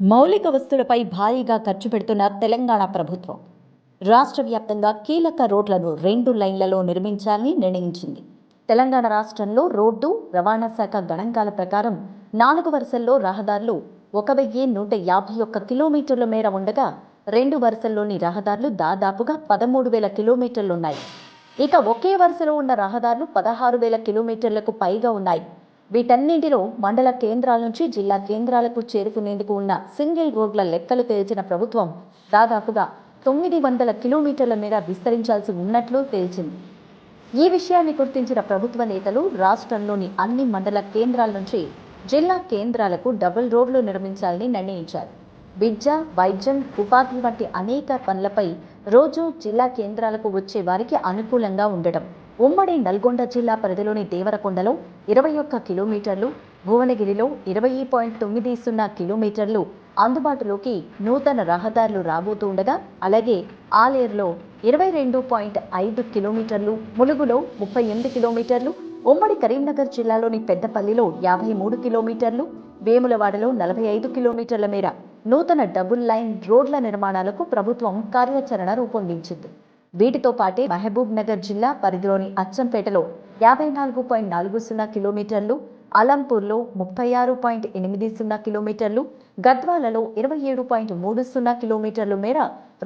మౌలిక వస్తువులపై భారీగా ఖర్చు పెడుతున్న తెలంగాణ ప్రభుత్వం రాష్ట్ర వ్యాప్తంగా కీలక రోడ్లను రెండు లైన్లలో నిర్మించాలని నిర్ణయించింది. తెలంగాణ రాష్ట్రంలో రోడ్డు రవాణా శాఖ గణాంకాల ప్రకారం నాలుగు వరుసల్లో రహదారులు ఒక వెయ్యి నూట యాభై ఒక్క కిలోమీటర్ల మేర ఉండగా రెండు వరుసల్లోని రహదారులు దాదాపుగా పదమూడు వేల కిలోమీటర్లున్నాయి ఇక ఒకే వరుసలో ఉన్న రహదారులు పదహారు వేల కిలోమీటర్లకు పైగా ఉన్నాయి. వీటన్నింటిలో మండల కేంద్రాల నుంచి జిల్లా కేంద్రాలకు చేరుకునేందుకు ఉన్న సింగిల్ రోడ్ల లెక్కలు తేల్చిన ప్రభుత్వం దాదాపుగా తొమ్మిది వందల కిలోమీటర్ల మేర విస్తరించాల్సి ఉన్నట్లు తేల్చింది. ఈ విషయాన్ని గుర్తించిన ప్రభుత్వ నేతలు రాష్ట్రంలోని అన్ని మండల కేంద్రాల నుంచి జిల్లా కేంద్రాలకు డబుల్ రోడ్లు నిర్మించాలని నిర్ణయించారు. విద్య వైద్యం ఉపాధి వంటి అనేక పనులపై రోజు జిల్లా కేంద్రాలకు వచ్చే వారికి అనుకూలంగా ఉండటం ఉమ్మడి నల్గొండ జిల్లా పరిధిలోని దేవరకొండలో ఇరవై ఒక్క కిలోమీటర్లు భువనగిరిలో ఇరవై పాయింట్ తొమ్మిది సున్నా కిలోమీటర్లు అందుబాటులోకి నూతన రహదారులు రాబోతూ ఉండగా అలాగే ఆలేరులో ఇరవై రెండు పాయింట్ ఐదు కిలోమీటర్లు ములుగులో ముప్పై ఎనిమిది కిలోమీటర్లు ఉమ్మడి కరీంనగర్ జిల్లాలోని పెద్దపల్లిలో యాభై మూడు కిలోమీటర్లు వేములవాడలో నలభై ఐదు కిలోమీటర్ల మేర నూతన డబుల్ లైన్ రోడ్ల నిర్మాణాలకు ప్రభుత్వం కార్యాచరణ రూపొందించింది. వీటితో పాటే మహబూబ్ నగర్ జిల్లా పరిధిలోని అచ్చంపేటలో యాభై నాలుగు పాయింట్ నాలుగు సున్నా కిలోమీటర్లు అలంపూర్లో ముప్పై ఆరు పాయింట్ ఎనిమిది సున్నా కిలోమీటర్లు గద్వాలలో ఇరవై ఏడు పాయింట్ మూడు సున్నా కిలోమీటర్ల మేర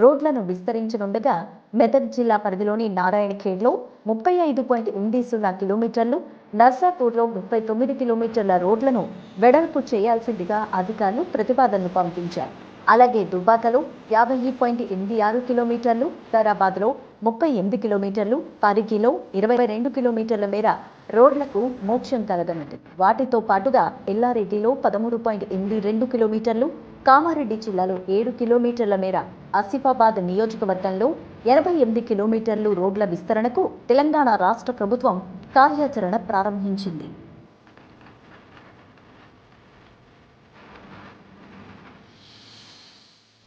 రోడ్లను విస్తరించనుండగా మెదక్ జిల్లా పరిధిలోని నారాయణఖేడ్లో ముప్పై ఐదు పాయింట్ ఎనిమిది సున్నా కిలోమీటర్లు నర్సాపూర్లో ముప్పై తొమ్మిది కిలోమీటర్ల రోడ్లను వెడల్పు చేయాల్సిందిగా అధికారులు ప్రతిపాదనలు పంపించారు. అలాగే దుబ్బాకలో యాభై పాయింట్ ఎనిమిది ఆరు కిలోమీటర్లు హైదరాబాద్లో ముప్పై ఎనిమిది కిలోమీటర్లు పరిగిలో ఇరవై రెండు కిలోమీటర్ల మేర రోడ్లకు మోక్షం కలగనుంది. వాటితో పాటుగా ఎల్లారెడ్డిలో పదమూడు పాయింట్ ఎనిమిది రెండు కిలోమీటర్లు కామారెడ్డి జిల్లాలో ఏడు కిలోమీటర్ల మేర ఆసిఫాబాద్ నియోజకవర్గంలో ఎనభై ఎనిమిది కిలోమీటర్లు రోడ్ల విస్తరణకు తెలంగాణ రాష్ట్ర ప్రభుత్వం కార్యాచరణ ప్రారంభించింది.